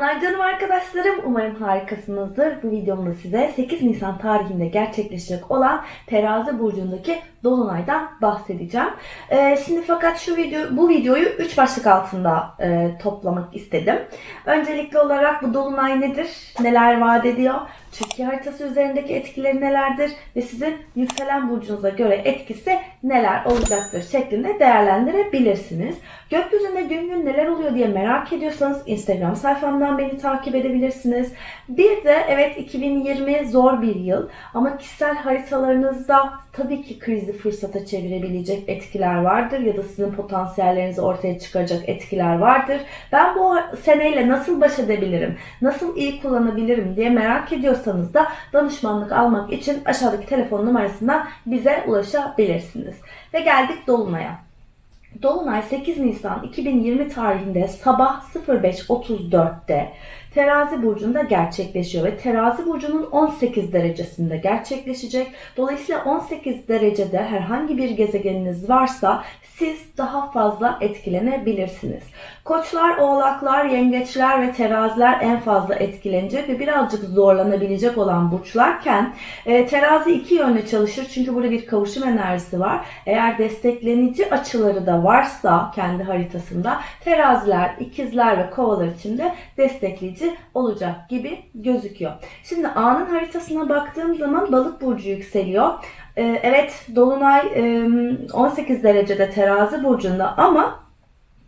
Selamlar canım arkadaşlarım. Umarım harikasınızdır. Bu videomda size 8 Nisan tarihinde gerçekleşecek olan Terazi burcundaki dolunaydan bahsedeceğim. Ee, şimdi fakat şu video bu videoyu 3 başlık altında e, toplamak istedim. Öncelikli olarak bu dolunay nedir? Neler vaat ediyor? Türkiye haritası üzerindeki etkileri nelerdir? Ve sizin yükselen burcunuza göre etkisi neler olacaktır şeklinde değerlendirebilirsiniz. Gökyüzünde gün gün neler oluyor diye merak ediyorsanız Instagram sayfamdan beni takip edebilirsiniz. Bir de evet 2020 zor bir yıl ama kişisel haritalarınızda tabii ki krizi fırsata çevirebilecek etkiler vardır ya da sizin potansiyellerinizi ortaya çıkaracak etkiler vardır. Ben bu seneyle nasıl baş edebilirim, nasıl iyi kullanabilirim diye merak ediyorsanız da danışmanlık almak için aşağıdaki telefon numarasından bize ulaşabilirsiniz. Ve geldik Dolunay'a. Dolunay 8 Nisan 2020 tarihinde sabah 05.34'te Terazi burcunda gerçekleşiyor ve Terazi burcunun 18 derecesinde gerçekleşecek. Dolayısıyla 18 derecede herhangi bir gezegeniniz varsa siz daha fazla etkilenebilirsiniz. Koçlar, oğlaklar, yengeçler ve teraziler en fazla etkilenecek ve birazcık zorlanabilecek olan burçlarken e, terazi iki yönlü çalışır çünkü burada bir kavuşum enerjisi var. Eğer desteklenici açıları da varsa kendi haritasında teraziler, ikizler ve kovalar için de destekleyici olacak gibi gözüküyor. Şimdi A'nın haritasına baktığım zaman balık burcu yükseliyor. Ee, evet Dolunay e, 18 derecede terazi burcunda ama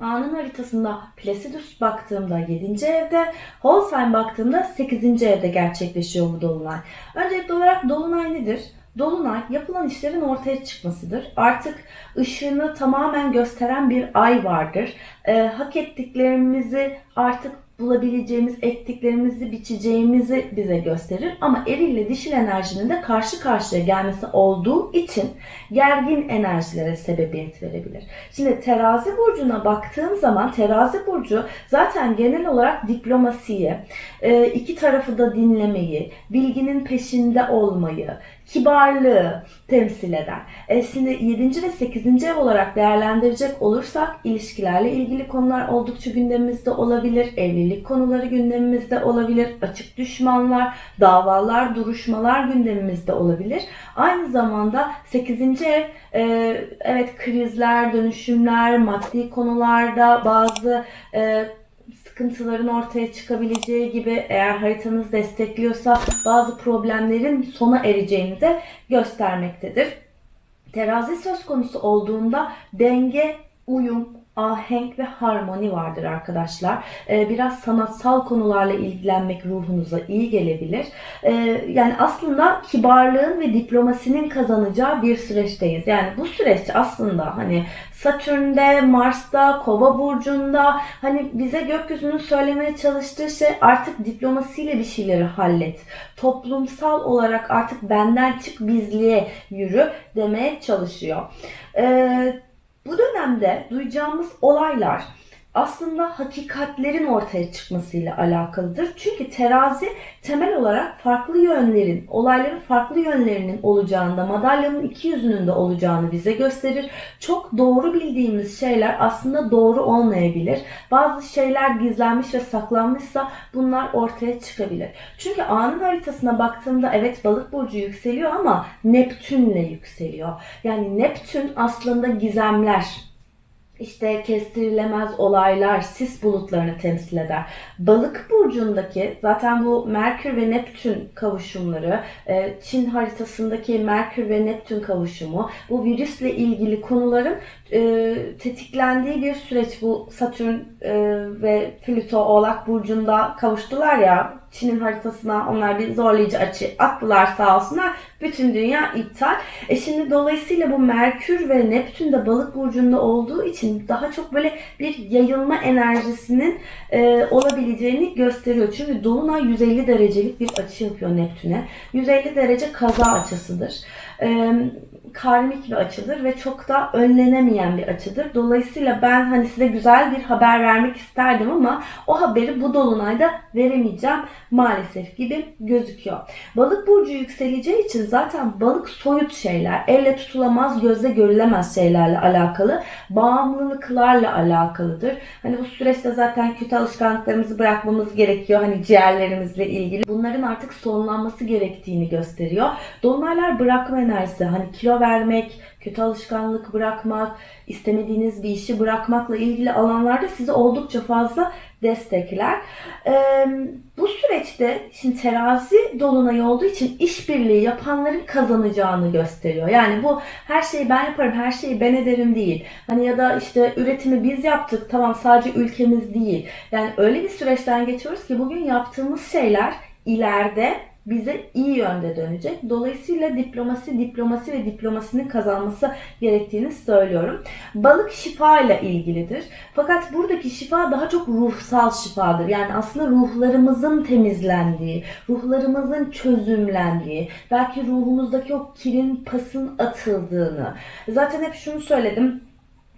A'nın haritasında Placidus baktığımda 7. evde, Holstein baktığımda 8. evde gerçekleşiyor bu dolunay. Öncelikli olarak dolunay nedir? Dolunay yapılan işlerin ortaya çıkmasıdır. Artık ışığını tamamen gösteren bir ay vardır. Ee, hak ettiklerimizi artık bulabileceğimiz, ektiklerimizi biçeceğimizi bize gösterir. Ama eril ile dişil enerjinin de karşı karşıya gelmesi olduğu için gergin enerjilere sebebiyet verebilir. Şimdi terazi burcuna baktığım zaman terazi burcu zaten genel olarak diplomasiyi, e, iki tarafı da dinlemeyi, bilginin peşinde olmayı, kibarlığı temsil eder. E şimdi 7. ve 8. ev olarak değerlendirecek olursak ilişkilerle ilgili konular oldukça gündemimizde olabilir. Evlilik konuları gündemimizde olabilir. Açık düşmanlar, davalar, duruşmalar gündemimizde olabilir. Aynı zamanda 8. ev e, evet krizler, dönüşümler, maddi konularda bazı e, sıkıntıların ortaya çıkabileceği gibi eğer haritanız destekliyorsa bazı problemlerin sona ereceğini de göstermektedir. Terazi söz konusu olduğunda denge, uyum, ahenk ve harmoni vardır arkadaşlar. Ee, biraz sanatsal konularla ilgilenmek ruhunuza iyi gelebilir. Ee, yani aslında kibarlığın ve diplomasinin kazanacağı bir süreçteyiz. Yani bu süreç aslında hani Satürn'de, Mars'ta, Kova burcunda hani bize gökyüzünün söylemeye çalıştığı şey artık diplomasiyle bir şeyleri hallet. Toplumsal olarak artık benden çık bizliğe yürü demeye çalışıyor. Ee, bu dönemde duyacağımız olaylar aslında hakikatlerin ortaya çıkmasıyla alakalıdır. Çünkü terazi temel olarak farklı yönlerin, olayların farklı yönlerinin olacağında, madalyanın iki yüzünün de olacağını bize gösterir. Çok doğru bildiğimiz şeyler aslında doğru olmayabilir. Bazı şeyler gizlenmiş ve saklanmışsa bunlar ortaya çıkabilir. Çünkü A'nın haritasına baktığımda evet balık burcu yükseliyor ama Neptünle yükseliyor. Yani Neptün aslında gizemler, işte kestirilemez olaylar, sis bulutlarını temsil eder. Balık burcundaki zaten bu Merkür ve Neptün kavuşumları, e, Çin haritasındaki Merkür ve Neptün kavuşumu, bu virüsle ilgili konuların e, tetiklendiği bir süreç. Bu Satürn e, ve Plüto Oğlak burcunda kavuştular ya Çin'in haritasına onlar bir zorlayıcı açı attılar sağ olsunlar. Bütün dünya iptal. E şimdi dolayısıyla bu Merkür ve Neptün de balık burcunda olduğu için daha çok böyle bir yayılma enerjisinin e, olabileceğini gösteriyor. Çünkü Dolunay 150 derecelik bir açı yapıyor Neptün'e. 150 derece kaza açısıdır. E, karmik bir açıdır ve çok da önlenemeyen bir açıdır. Dolayısıyla ben hani size güzel bir haber vermek isterdim ama o haberi bu dolunayda veremeyeceğim maalesef gibi gözüküyor. Balık burcu yükseleceği için zaten balık soyut şeyler, elle tutulamaz, gözle görülemez şeylerle alakalı, bağımlılıklarla alakalıdır. Hani bu süreçte zaten kötü alışkanlıklarımızı bırakmamız gerekiyor. Hani ciğerlerimizle ilgili. Bunların artık sonlanması gerektiğini gösteriyor. Dolunaylar bırakma enerjisi. Hani kilo vermek, kötü alışkanlık bırakmak, istemediğiniz bir işi bırakmakla ilgili alanlarda sizi oldukça fazla destekler. Ee, bu süreçte şimdi terazi dolunayı olduğu için işbirliği yapanların kazanacağını gösteriyor. Yani bu her şeyi ben yaparım, her şeyi ben ederim değil. Hani ya da işte üretimi biz yaptık, tamam sadece ülkemiz değil. Yani öyle bir süreçten geçiyoruz ki bugün yaptığımız şeyler ileride bize iyi yönde dönecek. Dolayısıyla diplomasi, diplomasi ve diplomasinin kazanması gerektiğini söylüyorum. Balık şifa ile ilgilidir. Fakat buradaki şifa daha çok ruhsal şifadır. Yani aslında ruhlarımızın temizlendiği, ruhlarımızın çözümlendiği, belki ruhumuzdaki o kirin, pasın atıldığını. Zaten hep şunu söyledim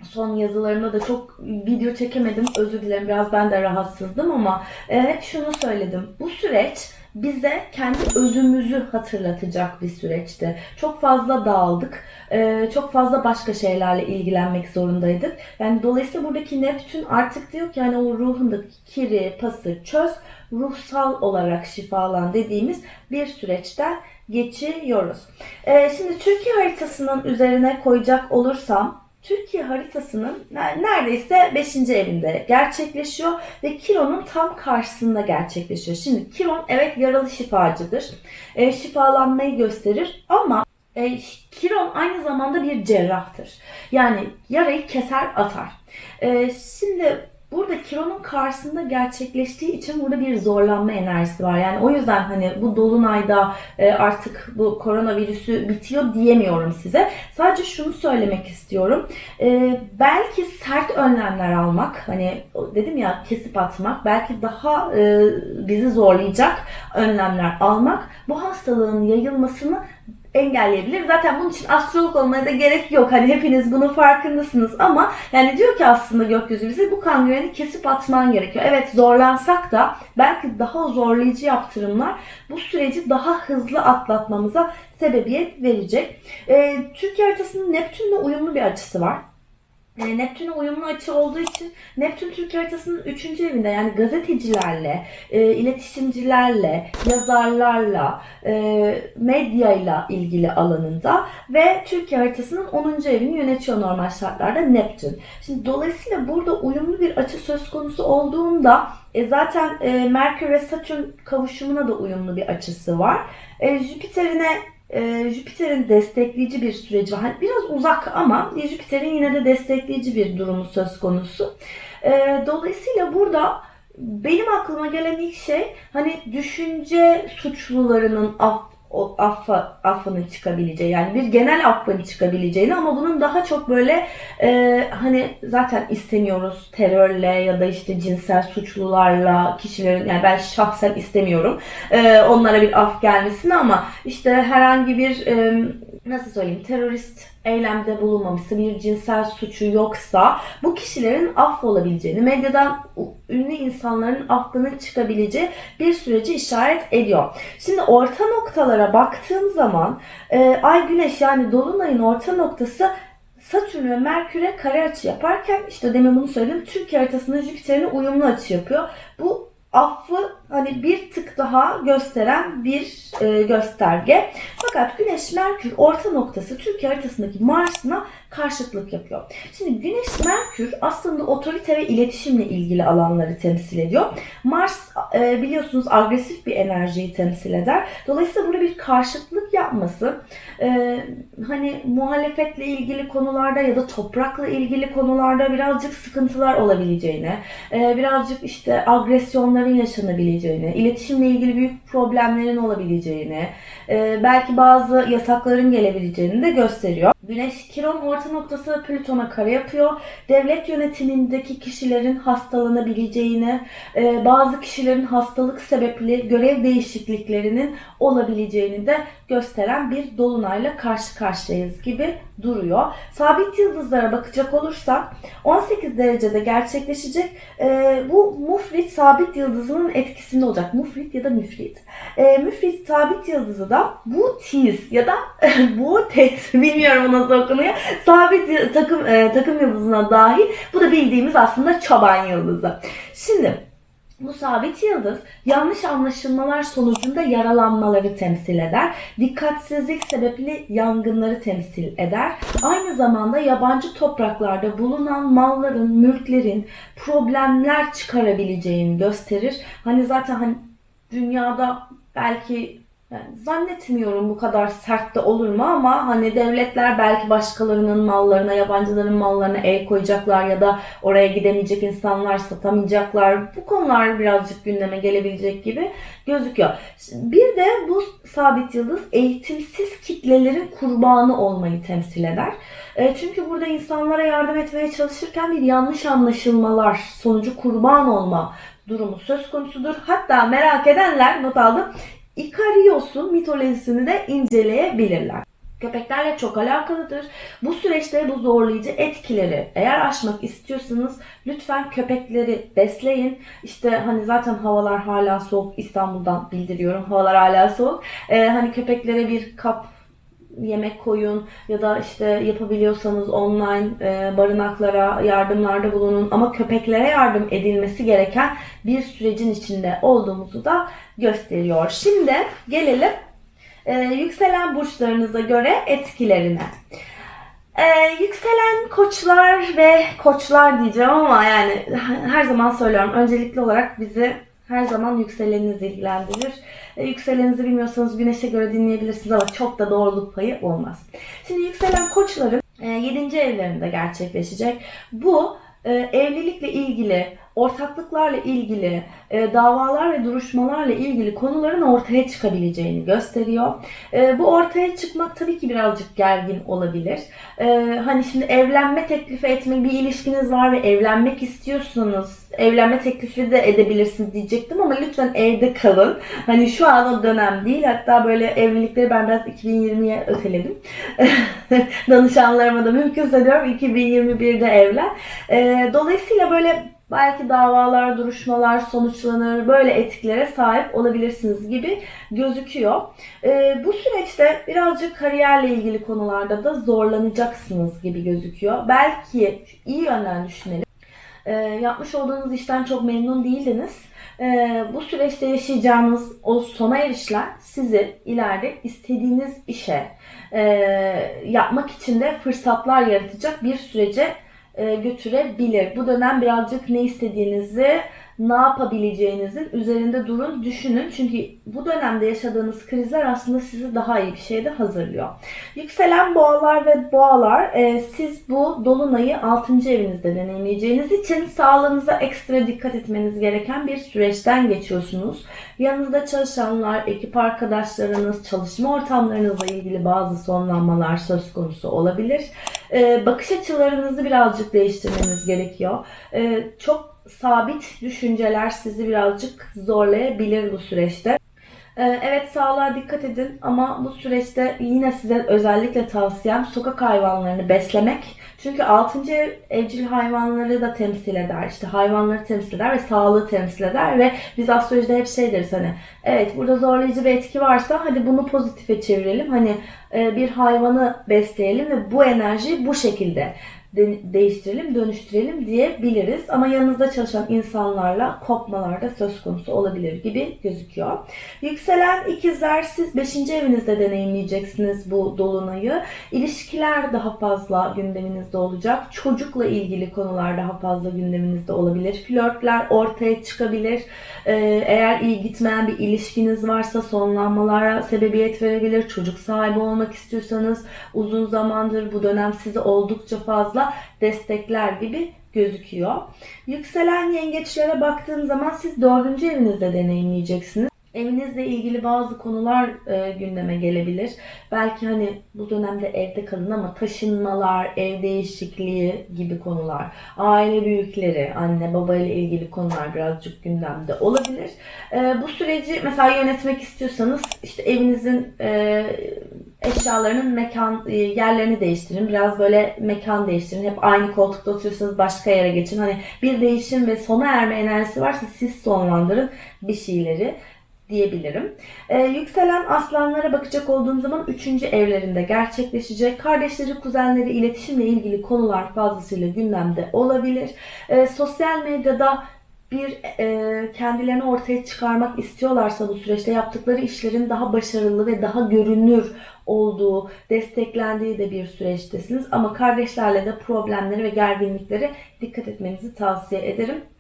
son yazılarımda da çok video çekemedim. Özür dilerim biraz ben de rahatsızdım ama e, hep şunu söyledim. Bu süreç bize kendi özümüzü hatırlatacak bir süreçti. Çok fazla dağıldık. e, Çok fazla başka şeylerle ilgilenmek zorundaydık. Yani dolayısıyla buradaki Neptün artık diyor ki yani o ruhundaki kiri, pası çöz, ruhsal olarak şifalan dediğimiz bir süreçten geçiyoruz. E, Şimdi Türkiye haritasının üzerine koyacak olursam Türkiye haritasının neredeyse 5. evinde gerçekleşiyor ve Kiron'un tam karşısında gerçekleşiyor. Şimdi Kiron evet yaralı şifacıdır. E, şifalanmayı gösterir ama e, Kiron aynı zamanda bir cerrahtır. Yani yarayı keser atar. E, şimdi Burada Kiron'un karşısında gerçekleştiği için burada bir zorlanma enerjisi var. Yani o yüzden hani bu dolunayda e, artık bu koronavirüsü bitiyor diyemiyorum size. Sadece şunu söylemek istiyorum. E, belki sert önlemler almak, hani dedim ya kesip atmak, belki daha e, bizi zorlayacak önlemler almak bu hastalığın yayılmasını engelleyebilir. Zaten bunun için astrolog olmaya da gerek yok. Hani hepiniz bunun farkındasınız ama yani diyor ki aslında gökyüzü bize bu kangreni kesip atman gerekiyor. Evet zorlansak da belki daha zorlayıcı yaptırımlar bu süreci daha hızlı atlatmamıza sebebiyet verecek. Ee, Türkiye haritasının Neptün'le uyumlu bir açısı var. E, Neptün'e uyumlu açı olduğu için Neptün Türk haritasının 3. evinde yani gazetecilerle, e, iletişimcilerle, yazarlarla, e, medyayla ilgili alanında ve Türkiye haritasının 10. evini yönetiyor normal şartlarda Neptün. Şimdi dolayısıyla burada uyumlu bir açı söz konusu olduğunda e, zaten e, Merkür ve Satürn kavuşumuna da uyumlu bir açısı var. E, Jüpiter'ine e, Jüpiter'in destekleyici bir süreci var. Hani biraz uzak ama Jüpiter'in yine de destekleyici bir durumu söz konusu. E, dolayısıyla burada benim aklıma gelen ilk şey hani düşünce suçlularının af, o affa, affının çıkabileceği yani bir genel affın çıkabileceğini ama bunun daha çok böyle e, hani zaten istemiyoruz terörle ya da işte cinsel suçlularla kişilerin yani ben şahsen istemiyorum e, onlara bir af gelmesini ama işte herhangi bir e, nasıl söyleyeyim terörist eylemde bulunmamışsa, bir cinsel suçu yoksa bu kişilerin affolabileceğini, medyadan ünlü insanların aklının çıkabileceği bir süreci işaret ediyor. Şimdi orta noktalara baktığım zaman e, Ay Güneş yani Dolunay'ın orta noktası Satürn ve Merkür'e kare açı yaparken işte demin bunu söyledim. Türkiye haritasında Jüpiter'in uyumlu açı yapıyor. Bu affı hani bir tık daha gösteren bir e, gösterge. Fakat Güneş Merkür orta noktası Türkiye haritasındaki Mars'ına karşıtlık yapıyor. Şimdi Güneş Merkür aslında otorite ve iletişimle ilgili alanları temsil ediyor. Mars e, biliyorsunuz agresif bir enerjiyi temsil eder. Dolayısıyla burada bir karşıtlık yapması e, hani muhalefetle ilgili konularda ya da toprakla ilgili konularda birazcık sıkıntılar olabileceğini, e, birazcık işte agresyonların yaşanabileceğini, iletişimle ilgili büyük problemlerin olabileceğini, e, belki bazı yasakların gelebileceğini de gösteriyor. Güneş Kiron orta noktası Plüton'a kare yapıyor. Devlet yönetimindeki kişilerin hastalanabileceğini, e, bazı kişilerin hastalık sebepli görev değişikliklerinin olabileceğini de gösteren bir dolunayla karşı karşıyayız gibi duruyor. Sabit yıldızlara bakacak olursak 18 derecede gerçekleşecek. E, bu Mufrit sabit yıldızının etkisinde olacak. Mufrit ya da müfrit. E, müfrit sabit yıldızı da bu tiz ya da bu tez bilmiyorum nasıl okunuyor. Sabit takım e, takım yıldızına dahil. Bu da bildiğimiz aslında çoban yıldızı. Şimdi bu sabit yıldız yanlış anlaşılmalar sonucunda yaralanmaları temsil eder. Dikkatsizlik sebepli yangınları temsil eder. Aynı zamanda yabancı topraklarda bulunan malların, mülklerin problemler çıkarabileceğini gösterir. Hani zaten hani dünyada belki yani zannetmiyorum bu kadar sert de olur mu ama hani devletler belki başkalarının mallarına, yabancıların mallarına el koyacaklar ya da oraya gidemeyecek insanlar satamayacaklar. Bu konular birazcık gündeme gelebilecek gibi gözüküyor. Bir de bu sabit yıldız eğitimsiz kitlelerin kurbanı olmayı temsil eder. E, Çünkü burada insanlara yardım etmeye çalışırken bir yanlış anlaşılmalar sonucu kurban olma durumu söz konusudur. Hatta merak edenler not aldım. Ikarios'un mitolojisini de inceleyebilirler. Köpeklerle çok alakalıdır. Bu süreçte bu zorlayıcı etkileri eğer aşmak istiyorsanız lütfen köpekleri besleyin. İşte hani zaten havalar hala soğuk. İstanbul'dan bildiriyorum. Havalar hala soğuk. Ee, hani köpeklere bir kap yemek koyun ya da işte yapabiliyorsanız online e, barınaklara yardımlarda bulunun ama köpeklere yardım edilmesi gereken bir sürecin içinde olduğumuzu da gösteriyor. Şimdi gelelim e, yükselen burçlarınıza göre etkilerine. E, yükselen koçlar ve koçlar diyeceğim ama yani her zaman söylüyorum öncelikli olarak bizi her zaman yükseleniniz ilgilendirir. E, yükseleninizi bilmiyorsanız güneşe göre dinleyebilirsiniz ama çok da doğruluk payı olmaz. Şimdi yükselen koçların 7. evlerinde gerçekleşecek. Bu e, evlilikle ilgili, ortaklıklarla ilgili, e, davalar ve duruşmalarla ilgili konuların ortaya çıkabileceğini gösteriyor. E, bu ortaya çıkmak tabii ki birazcık gergin olabilir. E, hani şimdi evlenme teklifi etmek bir ilişkiniz var ve evlenmek istiyorsanız evlenme teklifi de edebilirsiniz diyecektim ama lütfen evde kalın. Hani şu an o dönem değil. Hatta böyle evlilikleri ben biraz 2020'ye öteledim. Danışanlarıma da mümkünse diyorum 2021'de evlen. E, dolayısıyla böyle belki davalar, duruşmalar sonuçlanır, böyle etkilere sahip olabilirsiniz gibi gözüküyor. Ee, bu süreçte birazcık kariyerle ilgili konularda da zorlanacaksınız gibi gözüküyor. Belki iyi yönden düşünelim. Ee, yapmış olduğunuz işten çok memnun değildiniz. Ee, bu süreçte yaşayacağınız o sona erişler sizi ileride istediğiniz işe e, yapmak için de fırsatlar yaratacak bir sürece e, götürebilir. Bu dönem birazcık ne istediğinizi, ne yapabileceğinizin üzerinde durun, düşünün. Çünkü bu dönemde yaşadığınız krizler aslında sizi daha iyi bir şeyde hazırlıyor. Yükselen boğalar ve boğalar e, siz bu dolunayı 6. evinizde deneyimleyeceğiniz için sağlığınıza ekstra dikkat etmeniz gereken bir süreçten geçiyorsunuz. Yanınızda çalışanlar, ekip arkadaşlarınız, çalışma ortamlarınızla ilgili bazı sonlanmalar söz konusu olabilir. E, bakış açılarınızı birazcık değiştirmeniz gerekiyor. E, çok sabit düşünceler sizi birazcık zorlayabilir bu süreçte. Ee, Evet sağlığa dikkat edin ama bu süreçte yine size özellikle tavsiyem sokak hayvanlarını beslemek. Çünkü 6. ev evcil hayvanları da temsil eder. İşte hayvanları temsil eder ve sağlığı temsil eder ve biz astrolojide hep şey deriz hani evet burada zorlayıcı bir etki varsa hadi bunu pozitife çevirelim. Hani e, bir hayvanı besleyelim ve bu enerjiyi bu şekilde de- değiştirelim, dönüştürelim diyebiliriz. Ama yanınızda çalışan insanlarla kopmalar da söz konusu olabilir gibi gözüküyor. Yükselen ikizler siz 5. evinizde deneyimleyeceksiniz bu dolunayı. İlişkiler daha fazla gündeminizde olacak. Çocukla ilgili konular daha fazla gündeminizde olabilir. Flörtler ortaya çıkabilir. Ee, eğer iyi gitmeyen bir ilişkiniz varsa sonlanmalara sebebiyet verebilir. Çocuk sahibi olmak istiyorsanız uzun zamandır bu dönem sizi oldukça fazla destekler gibi gözüküyor. Yükselen yengeçlere baktığım zaman siz dördüncü evinizde deneyimleyeceksiniz. Evinizle ilgili bazı konular e, gündeme gelebilir. Belki hani bu dönemde evde kalın ama taşınmalar, ev değişikliği gibi konular, aile büyükleri, anne baba ile ilgili konular birazcık gündemde olabilir. E, bu süreci mesela yönetmek istiyorsanız işte evinizin e, eşyalarının mekan e, yerlerini değiştirin. Biraz böyle mekan değiştirin. Hep aynı koltukta oturuyorsanız başka yere geçin. Hani bir değişim ve sona erme enerjisi varsa siz sonlandırın bir şeyleri diyebilirim. Ee, yükselen aslanlara bakacak olduğum zaman 3. evlerinde gerçekleşecek. Kardeşleri, kuzenleri, iletişimle ilgili konular fazlasıyla gündemde olabilir. Ee, sosyal medyada bir e, kendilerini ortaya çıkarmak istiyorlarsa bu süreçte yaptıkları işlerin daha başarılı ve daha görünür olduğu, desteklendiği de bir süreçtesiniz. Ama kardeşlerle de problemleri ve gerginlikleri dikkat etmenizi tavsiye ederim.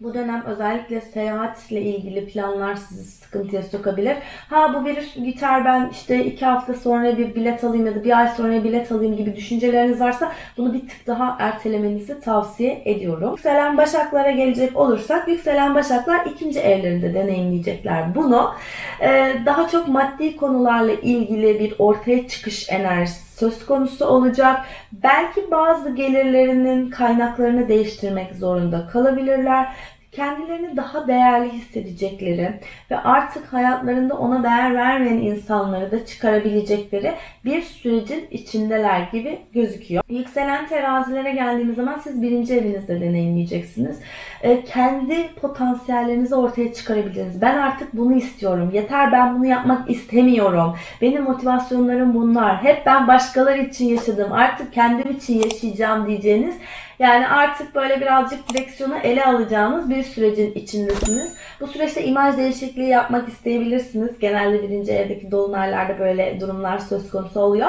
Bu dönem özellikle seyahatle ilgili planlar sizi sıkıntıya sokabilir. Ha bu virüs biter ben işte iki hafta sonra bir bilet alayım ya da bir ay sonra bilet alayım gibi düşünceleriniz varsa bunu bir tık daha ertelemenizi tavsiye ediyorum. Yükselen Başaklara gelecek olursak Yükselen Başaklar ikinci evlerinde deneyimleyecekler bunu. Ee, daha çok maddi konularla ilgili bir ortaya çıkış enerjisi söz konusu olacak. Belki bazı gelirlerinin kaynaklarını değiştirmek zorunda kalabilirler. Kendilerini daha değerli hissedecekleri ve artık hayatlarında ona değer vermeyen insanları da çıkarabilecekleri bir sürecin içindeler gibi gözüküyor. Yükselen terazilere geldiğimiz zaman siz birinci evinizde deneyimleyeceksiniz. Ee, kendi potansiyellerinizi ortaya çıkarabilirsiniz. Ben artık bunu istiyorum. Yeter ben bunu yapmak istemiyorum. Benim motivasyonlarım bunlar. Hep ben başkaları için yaşadım. Artık kendim için yaşayacağım diyeceğiniz yani artık böyle birazcık direksiyonu ele alacağınız bir sürecin içindesiniz. Bu süreçte imaj değişikliği yapmak isteyebilirsiniz. Genelde birinci evdeki dolunaylarda böyle durumlar söz konusu oluyor.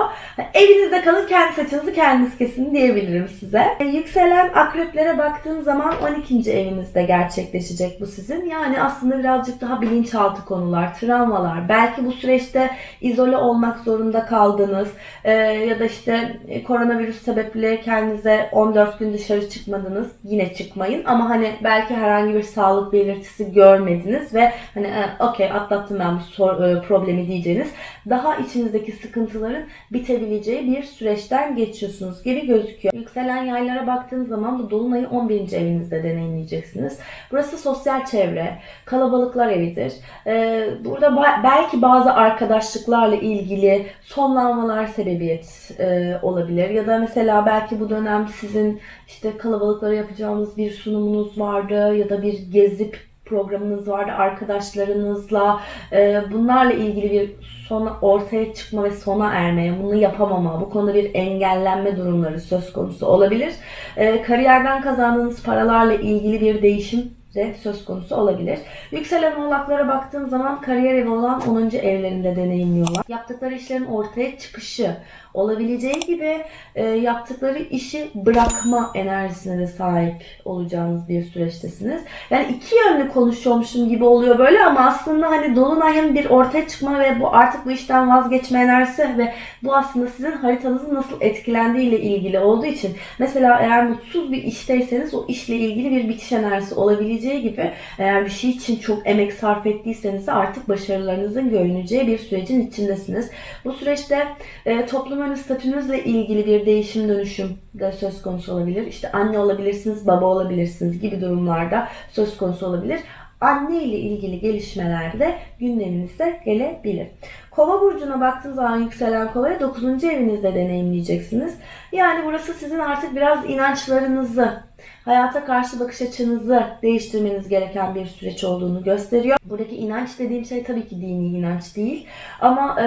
Evinizde kalın kendi saçınızı kendiniz kesin diyebilirim size. E, Yükselen akreplere baktığım zaman 12. evinizde gerçekleşecek bu sizin. Yani aslında birazcık daha bilinçaltı konular, travmalar. Belki bu süreçte izole olmak zorunda kaldınız. E, ya da işte e, koronavirüs sebeple kendinize 14 gün dışarı çıkmadınız. Yine çıkmayın. Ama hani belki herhangi bir sağlık belirtisi görmediniz ve hani "E, okey atlattım ben bu sor- e, problemi diyeceğiniz daha içinizdeki sıkıntıların bitebileceği bir süreçten geçiyorsunuz gibi gözüküyor. Yükselen yaylara baktığım zaman bu dolunayı 11. evinizde deneyimleyeceksiniz. Burası sosyal çevre, kalabalıklar evidir. Ee, burada ba- belki bazı arkadaşlıklarla ilgili sonlanmalar sebebiyet e, olabilir. Ya da mesela belki bu dönem sizin işte kalabalıklara yapacağınız bir sunumunuz vardı ya da bir gezi programınız vardı arkadaşlarınızla. Ee, bunlarla ilgili bir sona ortaya çıkma ve sona ermeye, bunu yapamama, bu konuda bir engellenme durumları söz konusu olabilir. Ee, kariyerden kazandığınız paralarla ilgili bir değişim de söz konusu olabilir. Yükselen oğlaklara baktığım zaman kariyer evi olan 10. evlerinde deneyimliyorlar. Yaptıkları işlerin ortaya çıkışı olabileceği gibi e, yaptıkları işi bırakma enerjisine de sahip olacağınız bir süreçtesiniz. Yani iki yönlü konuşuyormuşum gibi oluyor böyle ama aslında hani Dolunay'ın bir ortaya çıkma ve bu artık bu işten vazgeçme enerjisi ve bu aslında sizin haritanızın nasıl etkilendiği ile ilgili olduğu için mesela eğer mutsuz bir işteyseniz o işle ilgili bir bitiş enerjisi olabileceği gibi eğer bir şey için çok emek sarf ettiyseniz artık başarılarınızın görüneceği bir sürecin içindesiniz. Bu süreçte e, toplum önü statünüzle ilgili bir değişim dönüşüm de söz konusu olabilir. İşte anne olabilirsiniz, baba olabilirsiniz gibi durumlarda söz konusu olabilir. Anne ile ilgili gelişmeler de gündeminize gelebilir. Kova burcuna baktığınız zaman yükselen kovaya 9. evinizde deneyimleyeceksiniz. Yani burası sizin artık biraz inançlarınızı, hayata karşı bakış açınızı değiştirmeniz gereken bir süreç olduğunu gösteriyor. Buradaki inanç dediğim şey tabii ki dini inanç değil. Ama e,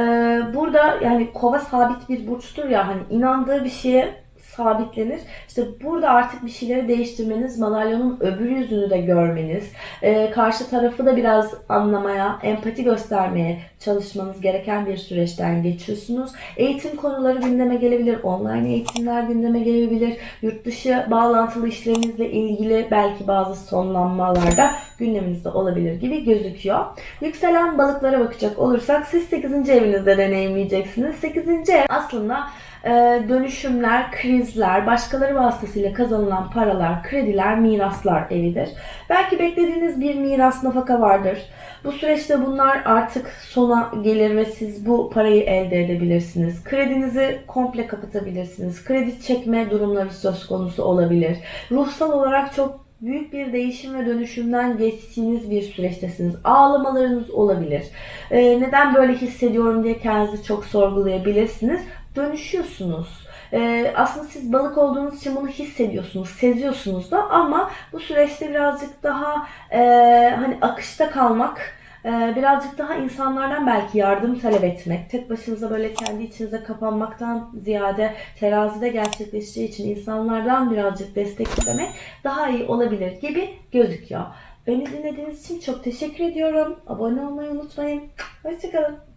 burada yani kova sabit bir burçtur ya hani inandığı bir şeye sabitlenir. İşte burada artık bir şeyleri değiştirmeniz, madalyonun öbür yüzünü de görmeniz, e, karşı tarafı da biraz anlamaya, empati göstermeye çalışmanız gereken bir süreçten geçiyorsunuz. Eğitim konuları gündeme gelebilir, online eğitimler gündeme gelebilir, yurt dışı bağlantılı işlerinizle ilgili belki bazı sonlanmalarda gündeminizde olabilir gibi gözüküyor. Yükselen balıklara bakacak olursak siz 8. evinizde deneyimleyeceksiniz. 8. ev aslında dönüşümler, krizler, başkaları vasıtasıyla kazanılan paralar, krediler, miraslar evidir. Belki beklediğiniz bir miras nafaka vardır. Bu süreçte bunlar artık sona gelir ve siz bu parayı elde edebilirsiniz. Kredinizi komple kapatabilirsiniz. Kredi çekme durumları söz konusu olabilir. Ruhsal olarak çok büyük bir değişim ve dönüşümden geçtiğiniz bir süreçtesiniz. Ağlamalarınız olabilir. Ee, neden böyle hissediyorum diye kendinizi çok sorgulayabilirsiniz. Dönüşüyorsunuz. Ee, aslında siz balık olduğunuz için bunu hissediyorsunuz, seziyorsunuz da ama bu süreçte birazcık daha e, hani akışta kalmak, e, birazcık daha insanlardan belki yardım talep etmek, tek başınıza böyle kendi içinize kapanmaktan ziyade terazide gerçekleşeceği için insanlardan birazcık destek istemek daha iyi olabilir gibi gözüküyor. Beni dinlediğiniz için çok teşekkür ediyorum. Abone olmayı unutmayın. Hoşçakalın.